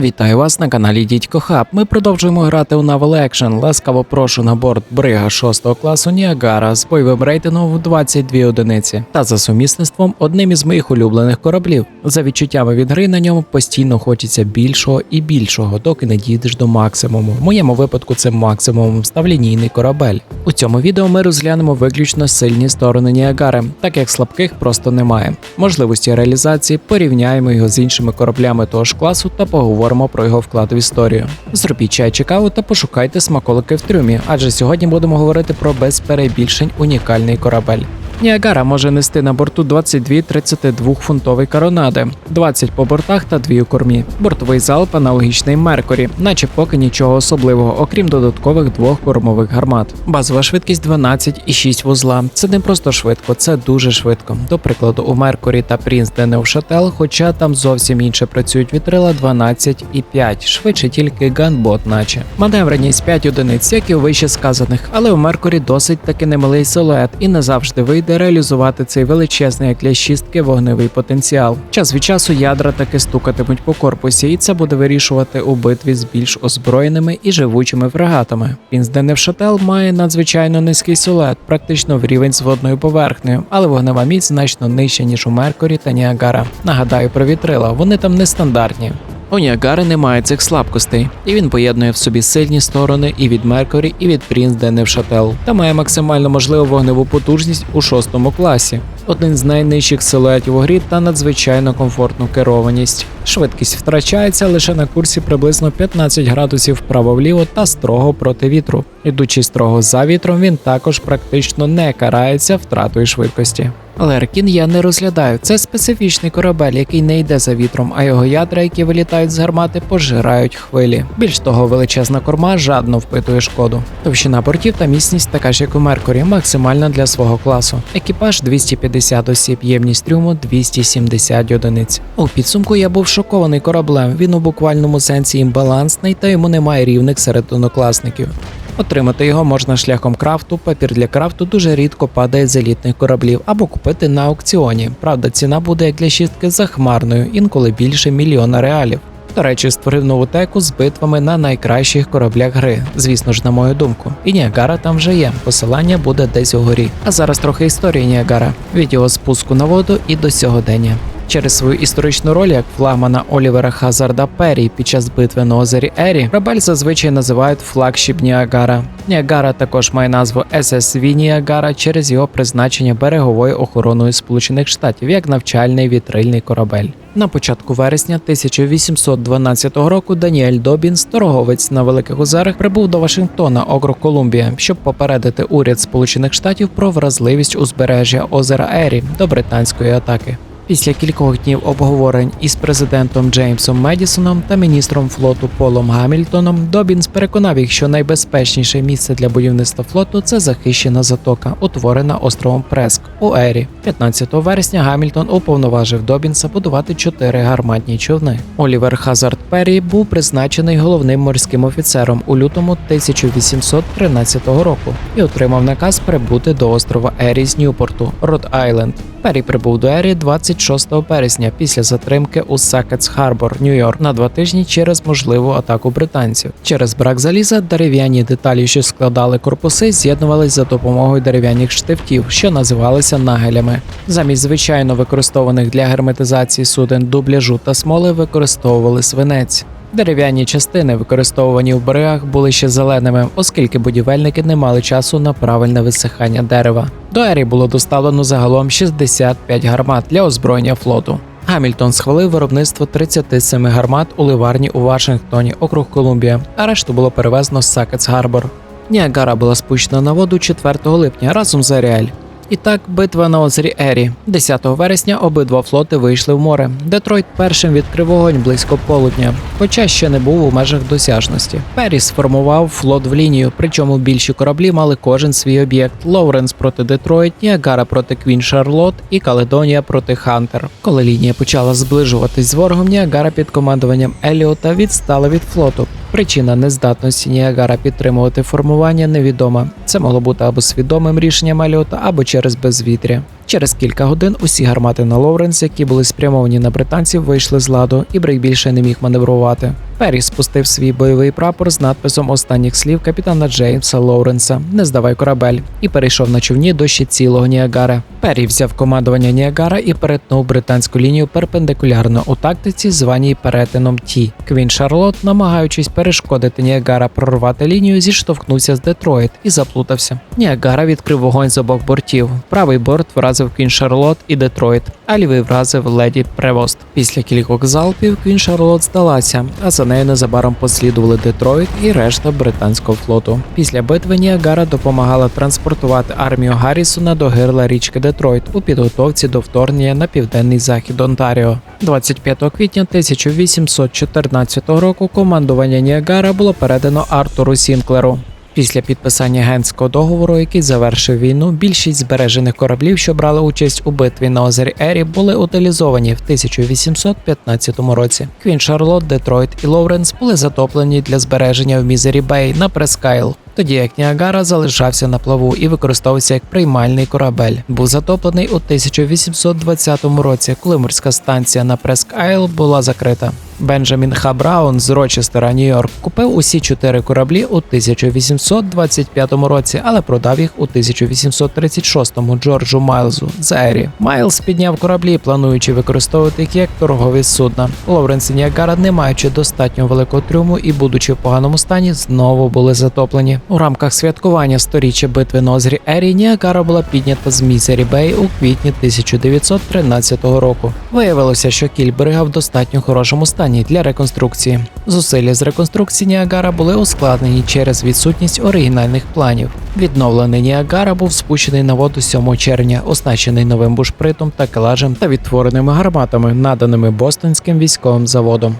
Вітаю вас на каналі Дідько Хаб. Ми продовжуємо грати у Naval Action. Ласкаво прошу на борт брига 6 класу Ніагара з бойовим рейтингом в 22 одиниці та за сумісництвом одним із моїх улюблених кораблів. За відчуттями від гри на ньому постійно хочеться більшого і більшого, доки не дійдеш до максимуму. В моєму випадку це максимум став лінійний корабель. У цьому відео ми розглянемо виключно сильні сторони Ніагари, так як слабких просто немає. Можливості реалізації порівняємо його з іншими кораблями того ж класу та поговоримо про його вклад в історію. Зробіть чай чи каву та пошукайте смаколики в трюмі, адже сьогодні будемо говорити про без перебільшень унікальний корабель. Ніагара може нести на борту 22 32-фунтовий коронади, 20 по бортах та 2 у кормі. Бортовий залп аналогічний Меркурі, наче поки нічого особливого, окрім додаткових двох кормових гармат. Базова швидкість 12,6 вузла. Це не просто швидко, це дуже швидко. До прикладу, у Меркурі та Принц де Невшател, хоча там зовсім інше працюють вітрила 12,5, швидше тільки ганбот, наче. Маневреність 5 одиниць, як і у вище сказаних, але у Меркурі досить таки немалий силует і не завжди вийде реалізувати цей величезний як для шістки вогневий потенціал. Час від часу ядра таки стукатимуть по корпусі, і це буде вирішувати у битві з більш озброєними і живучими фрегатами. Пінсденевшател має надзвичайно низький силует, практично в рівень з водною поверхнею, але вогнева міць значно нижча ніж у Меркурі та Ніагара. Нагадаю про вітрила, вони там нестандартні. У Ніагари немає цих слабкостей, і він поєднує в собі сильні сторони і від Меркурі, і від Принц де Невшател, та має максимально можливу вогневу потужність у шостому класі. Один з найнижчих силуетів у грі та надзвичайно комфортну керованість. Швидкість втрачається лише на курсі приблизно 15 градусів вправо-вліво та строго проти вітру. Ідучи строго за вітром, він також практично не карається втратою швидкості. Але Аркін я не розглядаю. Це специфічний корабель, який не йде за вітром, а його ядра, які вилітають з гармати, пожирають хвилі. Більш того, величезна корма жадно впитує шкоду. Товщина бортів та міцність така ж, як у Меркурі, максимальна для свого класу. Екіпаж 250 осіб, ємність трюму 270 одиниць. У підсумку я був шокований кораблем. Він у буквальному сенсі імбалансний, та йому немає рівних серед однокласників. Отримати його можна шляхом крафту. Папір для крафту дуже рідко падає з елітних кораблів або купити на аукціоні. Правда, ціна буде як для шістки захмарною, інколи більше мільйона реалів. До речі, створив нову теку з битвами на найкращих кораблях гри. Звісно ж, на мою думку. І Ніагара там вже є. Посилання буде десь угорі. А зараз трохи історії Ніагара від його спуску на воду і до сьогодення. Через свою історичну роль як флагмана Олівера Хазарда Перрі під час битви на озері Ері, корабель зазвичай називають флагшіп Ніагара. Ніагара також має назву SSV Ніагара через його призначення береговою охороною Сполучених Штатів як навчальний вітрильний корабель. На початку вересня 1812 року Даніель Добінс, торговець на Великих Озерах, прибув до Вашингтона, округ Колумбія, щоб попередити уряд Сполучених Штатів про вразливість узбережжя озера Ері до британської атаки. Після кількох днів обговорень із президентом Джеймсом Медісоном та міністром флоту Полом Гамільтоном Добінс переконав їх, що найбезпечніше місце для будівництва флоту це захищена затока, утворена островом Преск у Ері. 15 вересня Гамільтон уповноважив Добінса будувати чотири гарматні човни. Олівер Хазард Перрі був призначений головним морським офіцером у лютому 1813 року і отримав наказ прибути до острова Ері з Ньюпорту, Род Айленд. Перрі прибув до Ері 26 березня після затримки у Сакетс Харбор, Нью-Йорк, на два тижні через можливу атаку британців. Через брак заліза дерев'яні деталі, що складали корпуси, з'єднувались за допомогою дерев'яних штифтів, що називалися нагелями. Замість звичайно використованих для герметизації суден дубляжу та смоли використовували свинець. Дерев'яні частини, використовувані в берегах, були ще зеленими, оскільки будівельники не мали часу на правильне висихання дерева. До Ері було доставлено загалом 65 гармат для озброєння флоту. Гамільтон схвалив виробництво 37 гармат у ливарні у Вашингтоні, округ Колумбія, а решту було перевезено з Сакетс Гарбор. Ніагара була спущена на воду 4 липня разом з Аріель. І так, битва на озері Ері. 10 вересня обидва флоти вийшли в море. Детройт першим відкрив вогонь близько полудня, хоча ще не був у межах досяжності. Перрі сформував флот в лінію, причому більші кораблі мали кожен свій об'єкт: Лоуренс проти Детройт, Ніагара проти Квін Шарлот і Каледонія проти Хантер. Коли лінія почала зближуватись з ворогом, Ніагара під командуванням Еліота відстала від флоту. Причина нездатності Ніагара підтримувати формування невідома. Це могло бути або свідомим рішенням Еліота, або через безвітря. Через кілька годин усі гармати на Лоуренс, які були спрямовані на британців, вийшли з ладу, і Брейк більше не міг маневрувати. Перрі спустив свій бойовий прапор з надписом останніх слів капітана Джеймса Лоуренса Не здавай корабель і перейшов на човні до ще цілого Ніагара. Перрі взяв командування Ніагара і перетнув британську лінію перпендикулярно у тактиці, званій перетином Ті. Квін Шарлот, намагаючись перешкодити Ніагара прорвати лінію, зіштовхнувся з Детройт і заплутався. Ніагара відкрив вогонь з обох бортів. Правий борт вразив Квін Шарлот і Детройт, а лівий вразив леді Превост. Після кількох залпів Квін Шарлот здалася, а за нею незабаром послідували Детройт і решта британського флоту. Після битви Ніагара допомагала транспортувати армію Гаррісона до гирла річки Детройт у підготовці до вторгнення на південний захід Онтаріо. 25 квітня 1814 року командування Ніагара було передано Артуру Сінклеру. Після підписання генського договору, який завершив війну, більшість збережених кораблів, що брали участь у битві на озері Ері, були утилізовані в 1815 році. Квін Шарлот, Детройт і Лоуренс були затоплені для збереження в Мізері Бей на Прескайл. Тоді як Ніагара залишався на плаву і використовувався як приймальний корабель. Був затоплений у 1820 році, коли морська станція на Преск-Айл була закрита. Бенджамін Ха Браун з Рочестера, Нью-Йорк, купив усі чотири кораблі у 1825 році, але продав їх у 1836-му Джорджу Майлзу з Ері. Майлз підняв кораблі, плануючи використовувати їх як торгові судна. Лоуренс і Ніагара, не маючи достатньо великого трюму і будучи в поганому стані, знову були затоплені. У рамках святкування сторіччя битви на озері Ері Ніагара була піднята з Мізері Бей у квітні 1913 року. Виявилося, що кіль брига в достатньо хорошому стані для реконструкції. Зусилля з реконструкції Ніагара були ускладнені через відсутність оригінальних планів. Відновлений Ніагара був спущений на воду 7 червня, оснащений новим бушпритом та калажем та відтвореними гарматами, наданими Бостонським військовим заводом.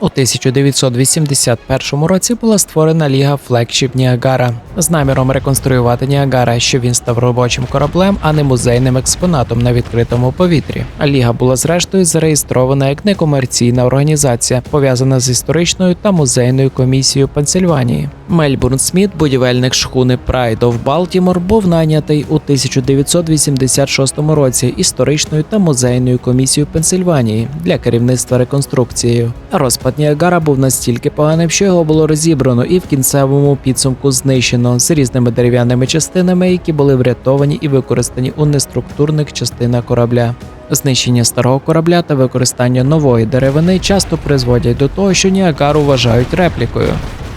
У 1981 році була створена ліга флекшіп Ніагара з наміром реконструювати Ніагара, щоб він став робочим кораблем, а не музейним експонатом на відкритому повітрі. А ліга була зрештою зареєстрована як некомерційна організація, пов'язана з історичною та музейною комісією Пенсильванії. Мельбурн Сміт, будівельник шхуни Pride of Baltimore, був найнятий у 1986 році історичною та музейною комісією Пенсильванії для керівництва реконструкцією. Розпад Ніагара був настільки поганим, що його було розібрано і в кінцевому підсумку знищено з різними дерев'яними частинами, які були врятовані і використані у неструктурних частинах корабля. Знищення старого корабля та використання нової деревини часто призводять до того, що Ніагару вважають реплікою.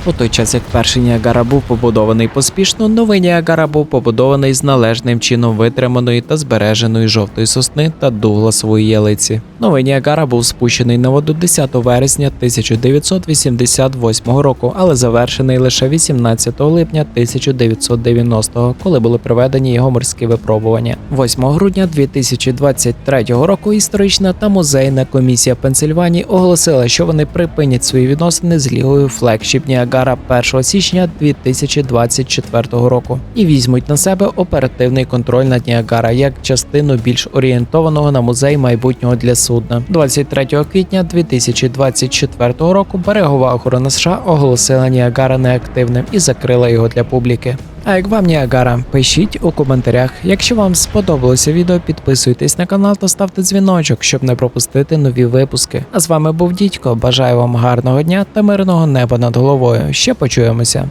У той час, як перший Ніагара був побудований поспішно, новий Ніагара був побудований з належним чином витриманої та збереженої жовтої сосни та дугласової ялиці. Новий Ніагара був спущений на воду 10 вересня 1988 року, але завершений лише 18 липня 1990, коли були проведені його морські випробування. 8 грудня 2023 року історична та музейна комісія Пенсильванії оголосила, що вони припинять свої відносини з лігою флекшіп Ніагара 1 січня 2024 року і візьмуть на себе оперативний контроль над Ніагара як частину більш орієнтованого на музей майбутнього для судна. 23 квітня 2024 року берегова охорона США оголосила Ніагара неактивним і закрила його для публіки. А як вам Ніагара? Пишіть у коментарях. Якщо вам сподобалося відео, підписуйтесь на канал та ставте дзвіночок, щоб не пропустити нові випуски. А з вами був Дідько. Бажаю вам гарного дня та мирного неба над головою. Ще почуємося.